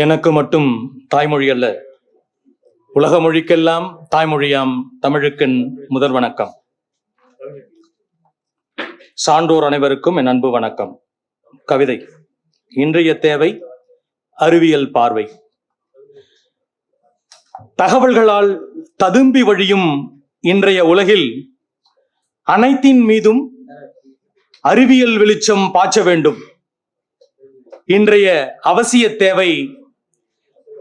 எனக்கு மட்டும் தாய்மொழி அல்ல. உலக மொழிக்கெல்லாம் தாய்மொழியாம் தமிழுக்கின் முதல் வணக்கம். சான்றோர் அனைவருக்கும் என் அன்பு வணக்கம். கவிதை இன்றைய தேவை அறிவியல் பார்வை. தகவல்களால் ததும்பி வழியும் இன்றைய உலகில் அனைத்தின் மீதும் அறிவியல் வெளிச்சம் பாய்ச்ச வேண்டும். இன்றைய அவசிய தேவை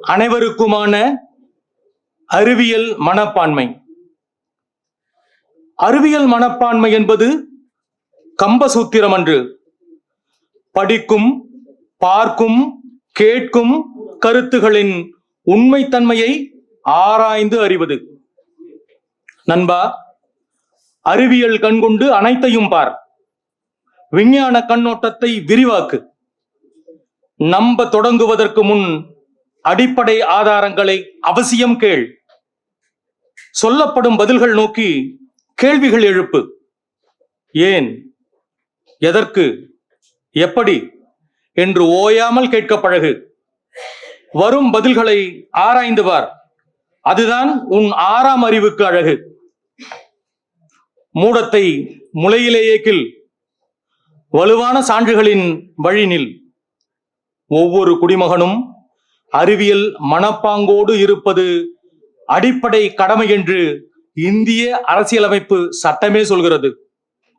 அனைவருக்குமான அறிவியல் மனப்பான்மை. அறிவியல் மனப்பான்மை என்பது கம்பசூத்திரம் அன்று படிக்கும் பார்க்கும் கேட்கும் கருத்துகளின் உண்மைத்தன்மையை ஆராய்ந்து அறிவது. நண்பா அறிவியல் கண்கொண்டு அனைத்தையும் பார். விஞ்ஞான கண்ணோட்டத்தை விரிவாக்கு. நம்ப தொடங்குவதற்கு முன் அடிப்படை ஆதாரங்களை அவசியம் கேள். சொல்லப்படும் பதில்கள் நோக்கி கேள்விகள் எழுப்பு. ஏன்? எதற்கு? எப்படி? என்று ஓயாமல் கேட்க பழகு. வரும் பதில்களை ஆராய்ந்து பார் அதுதான் உன் ஆறாம் அறிவுக்கு அழகு. மூடத்தை முளையிலேயே கில் வலுவான சான்றுகளின் வழினில் ஒவ்வொரு குடிமகனும் அறிவியல் மனப்பாங்கோடு இருப்பது அடிப்படை கடமை என்று இந்திய அரசியலமைப்பு சட்டமே சொல்கிறது.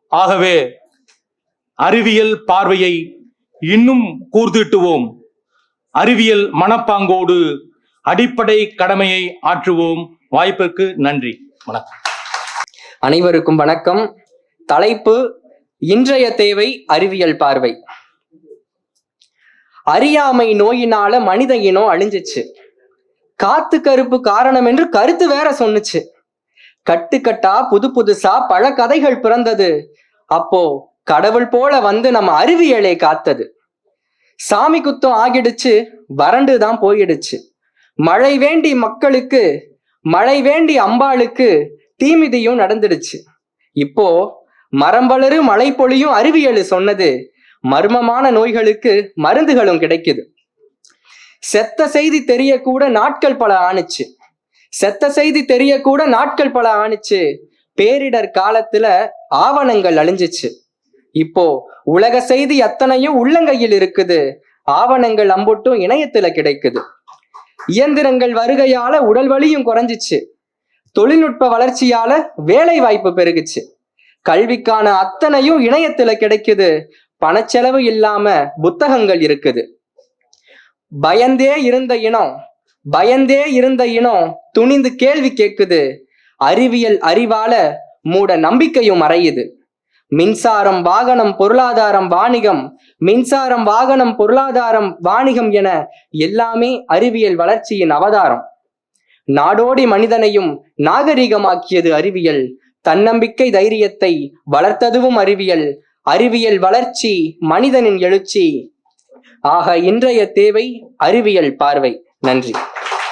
ஆகவே அறிவியல் பார்வையை இன்னும் கூர்திட்டுவோம் அறிவியல் மனப்பாங்கோடு அடிப்படை கடமையை ஆற்றுவோம். வாய்ப்பிற்கு நன்றி. வணக்கம். அனைவருக்கும் வணக்கம். தலைப்பு இன்றைய தேவை அறிவியல் பார்வை. அறியாமை நோயினால மனித இனம் அழிஞ்சிச்சு. காத்து கருப்பு காரணம் என்று கருத்து வேற சொன்னுச்சு. கட்டுக்கட்டா புது புதுசா பல கதைகள் பிறந்தது. அப்போ கடவுள் போல வந்து நம்ம அறிவியலை காத்தது. சாமி குத்தம் ஆகிடுச்சு வறண்டு தான் போயிடுச்சு. மழை வேண்டி மக்களுக்கு மழை வேண்டி அம்பாளுக்கு தீமிதியும் நடந்துடுச்சு. இப்போ மரம்பளரு மழை பொழியும் அறிவியல் சொன்னது. மர்மமான நோய்களுக்கு மருந்துகளும் கிடைக்குது. செத்த செய்தி தெரியக்கூட நாட்கள் பல ஆணுச்சு. செத்த செய்தி தெரியக்கூட நாட்கள் பல ஆணுச்சு. பேரிடர் காலத்துல ஆவணங்கள் அழிஞ்சிச்சு. இப்போ உலக செய்தி அத்தனையும் உள்ளங்கையில் இருக்குது. ஆவணங்கள் அம்புட்டும் இணையத்துல கிடைக்குது. இயந்திரங்கள் வருகையால உடல் வலியும் குறைஞ்சிச்சு. தொழில்நுட்ப வளர்ச்சியால வேலை வாய்ப்பு பெருகுச்சு. கல்விக்கான அத்தனையும் இணையத்துல கிடைக்குது. பணச்செலவு இல்லாம புத்தகங்கள் இருக்குது. பயந்தே இருந்த இனம் பயந்தே இருந்த இனம் துணிந்து கேள்வி கேட்குது. அறிவியல் அறிவால மூட நம்பிக்கையும் மறையுது. மின்சாரம் வாகனம் பொருளாதாரம் வாணிகம் மின்சாரம் வாகனம் பொருளாதாரம் வாணிகம் என எல்லாமே அறிவியல் வளர்ச்சியின் அவதாரம். நாடோடி மனிதனையும் நாகரிகமாக்கியது அறிவியல். தன்னம்பிக்கை தைரியத்தை வளர்த்ததுவும் அறிவியல். அறிவியல் வளர்ச்சி மனிதனின் எழுச்சி. ஆக இன்றைய தேவை அறிவியல் பார்வை. நன்றி.